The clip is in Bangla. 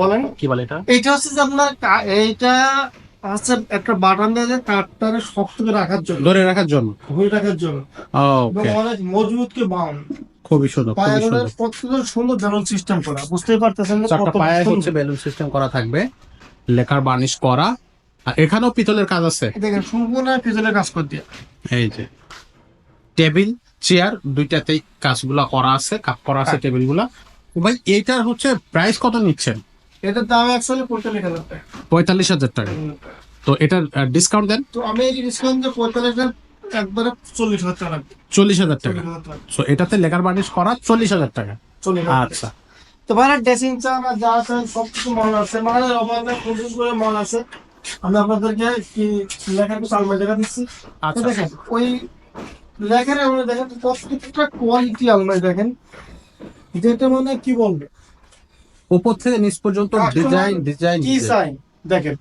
বলেন। কি বলে এটা? এইটা হচ্ছে যে আপনার এইটা হচ্ছে একটা বাটন দিয়ে যে কাঠটারে শক্ত করে রাখার জন্য। ধরে রাখার জন্য। ধরে রাখার জন্য। ওকে। অনেক মজবুত কে খুবই সুন্দর খুবই সুন্দর। কত সুন্দর ব্যালন্স সিস্টেম করা। বুঝতেই পারতেছেন যে কত পায়ে হচ্ছে বেলুন সিস্টেম করা থাকবে লেখার বার্নিশ করা। আর এখানেও পিতলের কাজ আছে। দেখেন সম্পূর্ণ পিছনের কাজ করে দিয়ে। এই যে টেবিল চেয়ার দুইটাতেই কাজগুলা করা আছে কাপ করা আছে হ্যাঁ। টেবিলগুলা ভাই এইটার হচ্ছে প্রাইস কত নিচ্ছেন? এটার দাম অ্যাকচুয়ালি পঁয়তাল্লিশ হাজার টাকা। পঁয়তাল্লিশ হাজার টাকা। তো এটার ডিসকাউন্ট দেন? তো আমি এই ডিসকাউন্ট দিয়ে পঁয়তাল্লিশ হাজার একবারে চল্লিশ হাজার টাকা চল্লিশ হাজার টাকা। তো এটাতে লেখার বার্নিশ করা চল্লিশ হাজার টাকা। আচ্ছা। তো মানে ড্রেসিং চা আমার যা আছে সব কিছু মাল আছে। মানে আমাদের প্রচুর করে মাল আছে। আমি আপনাদেরকে কি লেখার কিছু আলমারি দেখা দিচ্ছি। আচ্ছা। দেখেন ওই লেখার আলমারি দেখেন প্রত্যেকটা কোয়ালিটি আলমারি দেখেন। যেটা মানে কি বলবে? উপর থেকে নিচ পর্যন্ত ডিজাইন ডিজাইন কি চাই দেখেন